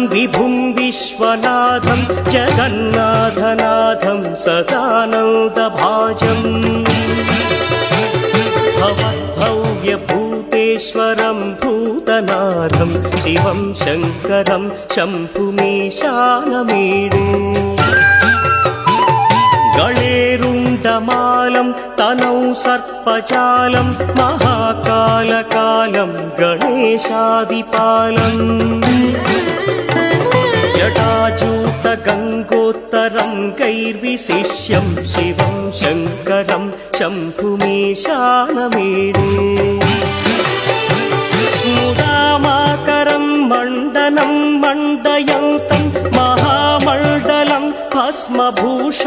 विभुं विश्वनाथं जगन्नाथनाथं सदानन्दभाजम् भवद्भव्यभूतेश्वरं भूतनाथं शिवं शङ्करं शम्भुमीशानमीडे गणेरुण्डमालं तनौ सर्पजालं महाकालकालं गणेशादिपालम् जटाजूतगङ्गोत्तरं गैर्विशिष्यं शिवं शङ्करं शम्भुमीशानमीडे मुदामाकरं मण्डनं मण्डयन्तं महामण्डलं भस्मभूषाधरन्तम्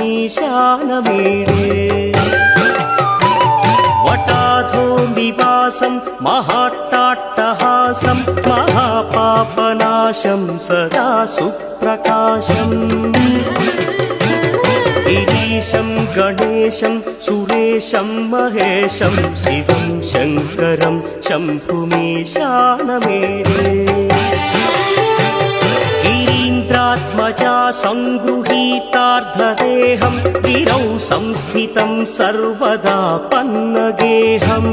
शम्भुमीशानमीडे वटाधो निवासं महाट्टाट्टहासं महापापनाशं सदा सुप्रकाशम् गिरीशं गणेशं सुरेशं महेशं शिवं शङ्करं शम्भुमीशानमेडे गिरीन्द्रात्मजा सङ्गृहीतार्धदेहं गिरौ संस्थितं सर्वदा पन्नगेहम्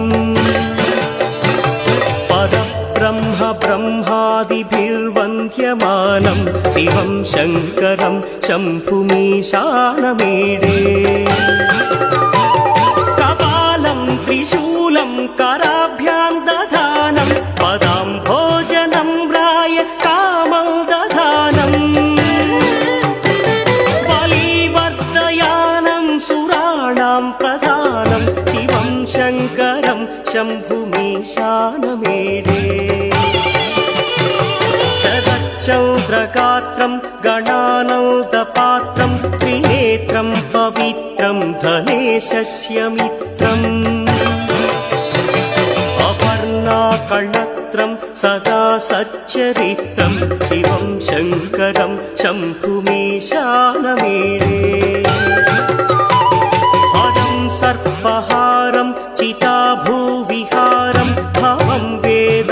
परब्रह्म ब्रह्मादिभिर्वन्द्यमानं शिवं शङ्करं शम्भुमीशानमेडे कपालं त्रिशूलं कराभ्यां शङ्करं शम्भुमीशानमेडे शरच्चौद्रगात्रं गणानौदपात्रं त्रिनेत्रं पवित्रं धनेशस्य मित्रम् अपर्णाकळत्रं सदा सच्चरित्रं शिवं शङ्करं शम्भुमीशानमेडे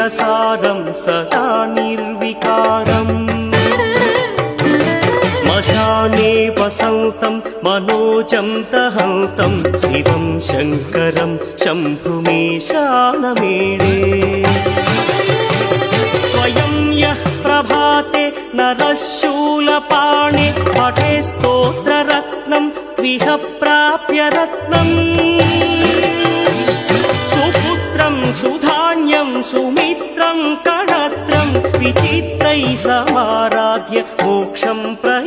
वेदसारं सदा निर्विकारम् श्मशाने वसन्तं मनोजं दहन्तं शिवं शङ्करं शम्भुमीशानमेडे स्वयं यः प्रभाते नरः शूलपाणे पठे स्तोत्ररत्नं त्विह प्राप्य रत्नम् सुपुत्रं सुधान्यं सुमित्रं कणत्रं विचित्रैः समाराध्य मोक्षं प्रयाति